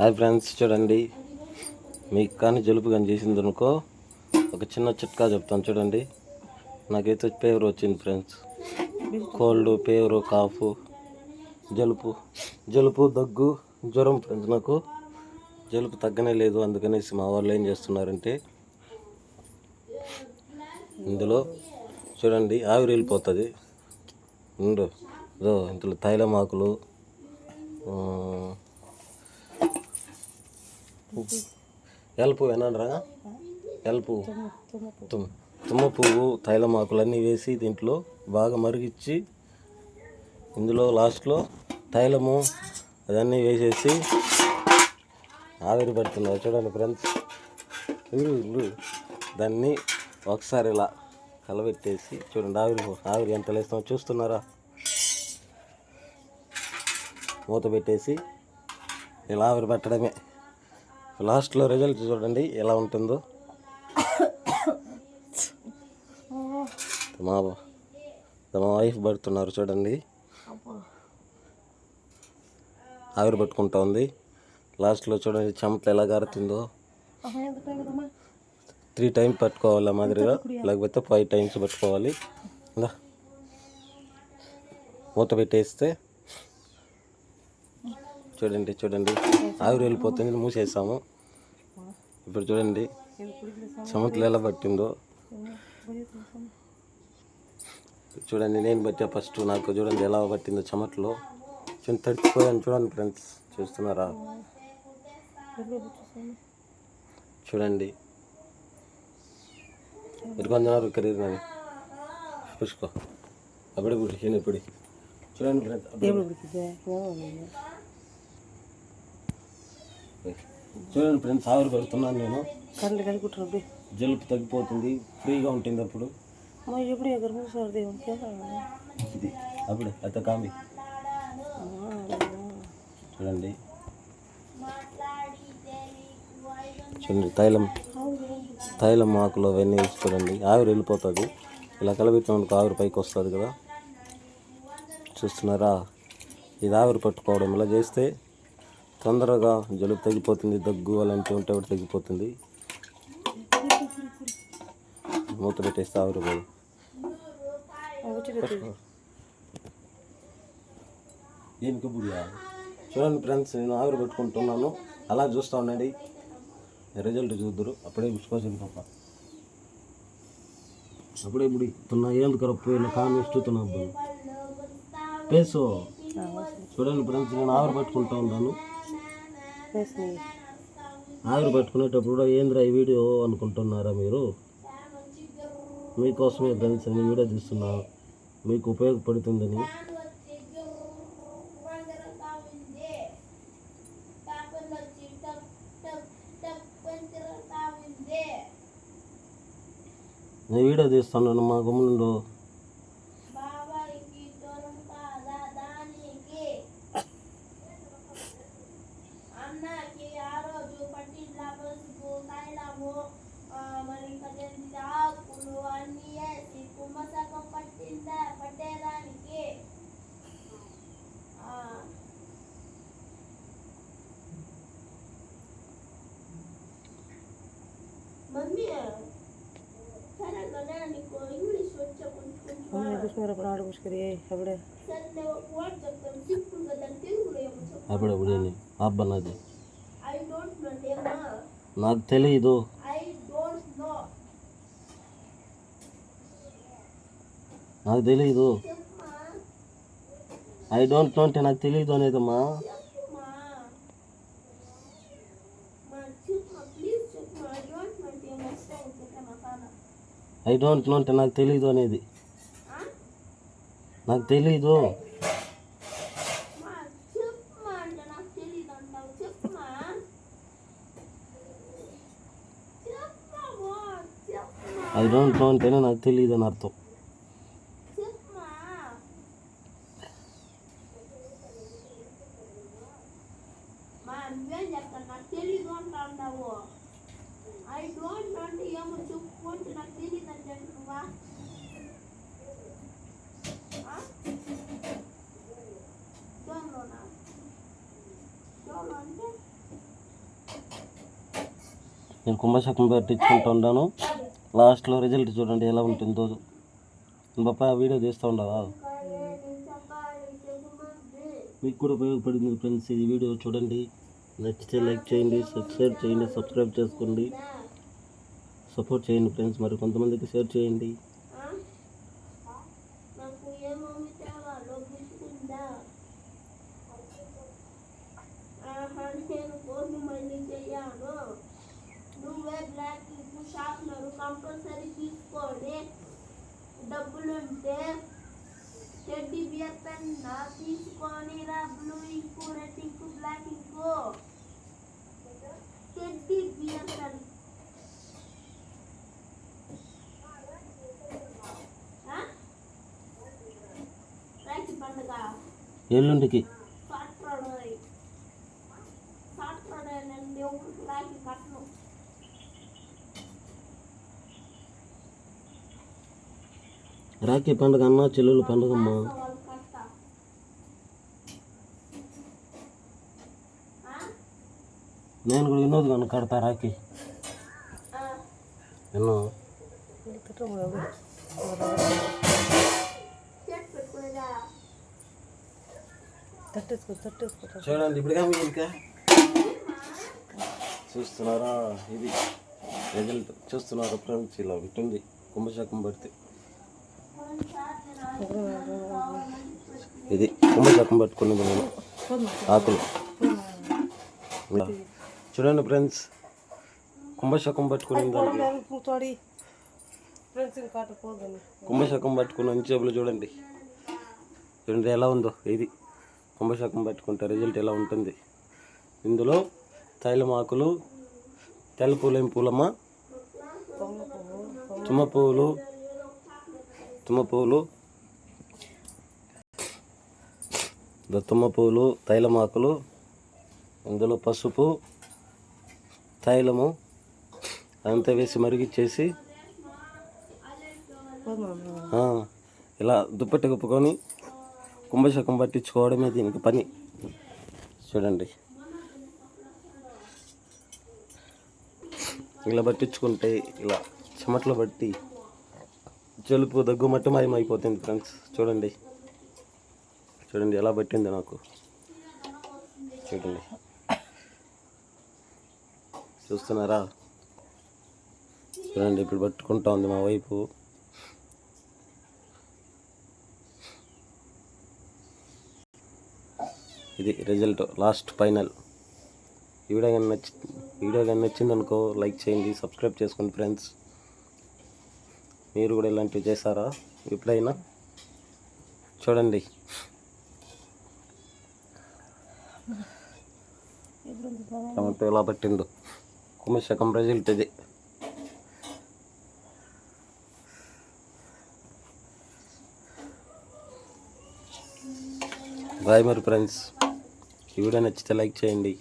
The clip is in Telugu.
హాయ్ ఫ్రెండ్స్ చూడండి. మీకు కానీ జలుబు కానీ చేసింది అనుకో ఒక చిన్న చిట్కా చెప్తాను చూడండి. నాకైతే ఫీవర్ వచ్చింది ఫ్రెండ్స్. కోల్డ్ ఫీవర్ కాఫ్ జలుబు. జలుబు దగ్గు జ్వరం ఫ్రెండ్స్ నాకు. జలుబు తగ్గనే లేదు అందుకనేసి మా వాళ్ళు ఏం చేస్తున్నారంటే ఇందులో చూడండి ఆవిరి వెళ్ళిపోతుంది. ఇందులో ఇందులో తైలం ఆకులు ఎల్పు ఏనరా ఎల్పు తుమ్ తుమ్మ పువ్వు తైలం ఆకులు అన్నీ వేసి దీంట్లో బాగా మరిగిచ్చి ఇందులో లాస్ట్లో తైలము అదన్నీ వేసేసి ఆవిరి పెడుతున్నారు చూడండి ఫ్రెండ్స్. దాన్ని ఒకసారి ఇలా కలబెట్టేసి చూడండి ఆవిరి ఆవిరి ఎంత లేస్తామో చూస్తున్నారా? మూత పెట్టేసి ఇలా ఆవిరి పెట్టడమే. లాస్ట్లో రిజల్ట్ చూడండి ఎలా ఉంటుందో. మా మా వైఫ్ పడుతున్నారు చూడండి. ఆవిరి పట్టుకుంటా ఉంది. లాస్ట్లో చూడండి చెమటలు ఎలా గారుతుందో. త్రీ టైమ్స్ పట్టుకోవాలి మాదిరిగా లేకపోతే ఫైవ్ టైమ్స్ పట్టుకోవాలి. మూత పెట్టేస్తే చూడండి చూడండి. ఆవిరి వెళ్ళిపోతుంది మూసేసాము. ఇప్పుడు చూడండి చెమటలు ఎలా పట్టిందో. చూడండి నేను పట్టా ఫస్ట్ నాకు చూడండి ఎలా పట్టిందో చెమటలో. చూడండి తడిచిపోయాను చూడండి ఫ్రెండ్స్ చూస్తున్నారా? చూడండి. ఇది కొంచెం కరీదు నాది పుష్కో అప్పుడే ఇప్పుడు చూడండి ఫ్రెండ్స్ చూడండి ఫ్రెండ్స్ ఆవిరి పెడుతున్నాను నేను. కళ్ళు కడుకుంటారు జలుబు తగ్గిపోతుంది ఫ్రీగా ఉంటుంది అప్పుడు. ఎప్పుడు దేవునికి ఇది అప్పుడే అత్త కాంబి చూడండి. చూడండి తైలం తైలం ఆకులు అవన్నీ వేసి చూడండి. ఆవిరి వెళ్ళిపోతుంది. ఇలా కలబెట్టినందుకు ఆవిరి పైకి వస్తుంది కదా. చూస్తున్నారా? ఇది ఆవిరి పట్టుకోవడం ఇలా చేస్తే తొందరగా జలుబు తగ్గిపోతుంది దగ్గు అలాంటివి ఉంటే కూడా తగ్గిపోతుంది. మూత పెట్టేస్తే ఆవిరి పోయి. దేనికి బుడియా చూడండి ఫ్రెండ్స్ నేను ఆవిరి పెట్టుకుంటున్నాను. అలా చూస్తూ ఉండండి. రిజల్ట్ చూద్దరు. అప్పుడే విసుకోసింది పాప. అప్పుడే బుడి తున్నా ఏంది కరప్పు ఇలా కామి ఇస్తున్నా పేసు. చూడండి ఫ్రెండ్స్ నేను ఆవిరి పెట్టుకుంటా ఉన్నాను. ఆవిరి పెట్టుకునేటప్పుడు కూడా ఏంద్రా ఈ వీడియో అనుకుంటున్నారా మీరు? మీకోసమే ఫ్రెండ్స్ నేను వీడియో తీస్తున్నా. మీకు ఉపయోగపడుతుందని. నేను వీడియో తీస్తున్నాను మా గుమ్ముండు అన్నకి ఆ రోజు పట్టిండ్ల పసుపు తైలము ఆ, మరి ఇంకా తెలిసి ఆకులు అన్నీ వేసి కుమ్మసకం పట్టిందా పట్టేదానికి ఆ, మమ్మీ సరే కదా నీకు ఇంగ్లీష్ వచ్చా కొంచెం కొంచెం చూసినారు అప్పుడు ఆడ పుష్కరి అప్పుడే సరే వర్డ్ చెప్తాను సింపుల్గా దాని తెలుగులో ఏమో చెప్పు అప్పుడే. అప్పుడే అబ్బా నాది. నాకు తెలియదు నాకు తెలియదు ఐ డోంట్ నో అంటే నాకు తెలియదు అనేదమ్మా ఐ ఐ డోంట్ నో అంటే నాకు తెలియదు అనేది నాకు తెలీదు మా చెప్పమా అంటే నాకు తెలియదు అంటావు చెప్పమా చెప్పమా చెప్పమా ఐ డోంట్ నో అంటేనే నాకు తెలియదు అని అర్థం చెప్పమా మా నువ్వేం చెప్తాను నాకు తెలీదు అంటా ఉన్నావు ఐ డోంట్ నో అంటే ఏమో చెప్పు అంటే నాకు తెలియదు అంటే నువ్వా దొంగలోనా దొంగ అంటే నేను కుంభశకం పట్టించుకుంటూ ఉన్నాను లాస్ట్లో రిజల్ట్ చూడండి ఎలా ఉంటుందో. బాపా వీడియో చేస్తూ ఉండవా మీకు కూడా ఉపయోగపడింది ఫ్రెండ్స్ ఈ వీడియో చూడండి. నచ్చితే లైక్ చేయండి షేర్ చేయండి సబ్స్క్రైబ్ చేసుకోండి. సపోర్ట్ చేయండి ఫ్రెండ్స్ మరి కొంతమందికి షేర్ చేయండి. వేర్ బ్లాక్ ఇంకు షార్ప్నర్ కంపల్సరీ తీసుకోండి డబ్బులుంటే టెడ్డీ బియర్ పెన్న తీసుకొని రా blue ink red ink black ink teddy bear pen ఎల్లుండికి. Rakhi పండుగ అన్న చెల్లెలు పండుగమ్మా నేను కూడా వినోద్ కన్నా కడతా రాఖీ. ఎన్నో చూడండి ఇప్పుడు ఏమి ఇంకా? చూస్తున్నారా? ఇది రిజల్ట్ చూస్తున్నారా? ఫ్రెండ్స్ ఇలా ఉంటుంది. కుంభశాఖం పడితే. ఇది కుంభశాకం పట్టుకుని నేను. ఆకులు. చూడండి ఫ్రెండ్స్ కుంభశాకం పట్టుకుని దానికి కుంభశాకం పట్టుకుని అంచేపులు చూడండి. చూడండి ఎలా ఉందో ఇది. కుంభశాకం పట్టుకుంటే రిజల్ట్ ఎలా ఉంటుంది. ఇందులో తైలం ఆకులు తెల్ల పూలు పూలమ్మ? తుమ్మ పువ్వులు తుమ్మ పువ్వులు దత్తమ్మ తుమ్మ పువ్వులు తైలమాకులు ఇందులో పసుపు తైలము అంతా వేసి మరిగిచ్చేసి చేసి ఇలా దుప్పటి కప్పుకొని కుంభశకం పట్టించుకోవడమే దీనికి పని. చూడండి. ఇలా పట్టించుకుంటే ఇలా చెమట్లో పట్టి జలుపు దగ్గు మట్టి అయిపోతుంది ఫ్రెండ్స్ చూడండి. చూడండి ఎలా పట్టింది నాకు. చూడండి. చూస్తున్నారా? చూడండి ఇప్పుడు పట్టుకుంటా ఉంది మా వైపు. ఇది రిజల్ట్ లాస్ట్ ఫైనల్ ఈ వీడియో కానీ నచ్చి వీడియో కానీ నచ్చింది అనుకో లైక్ చేయండి సబ్స్క్రైబ్ చేసుకోండి ఫ్రెండ్స్ మీరు కూడా ఇలాంటివి చేశారా? ఎప్పుడైనా? చూడండి. టమాటో ఎలా పట్టిందో. కుమ్మశకం రిజల్ట్ ఇది బాయ్ మరి ఫ్రెండ్స్. ఈ వీడియో నచ్చితే లైక్ చేయండి.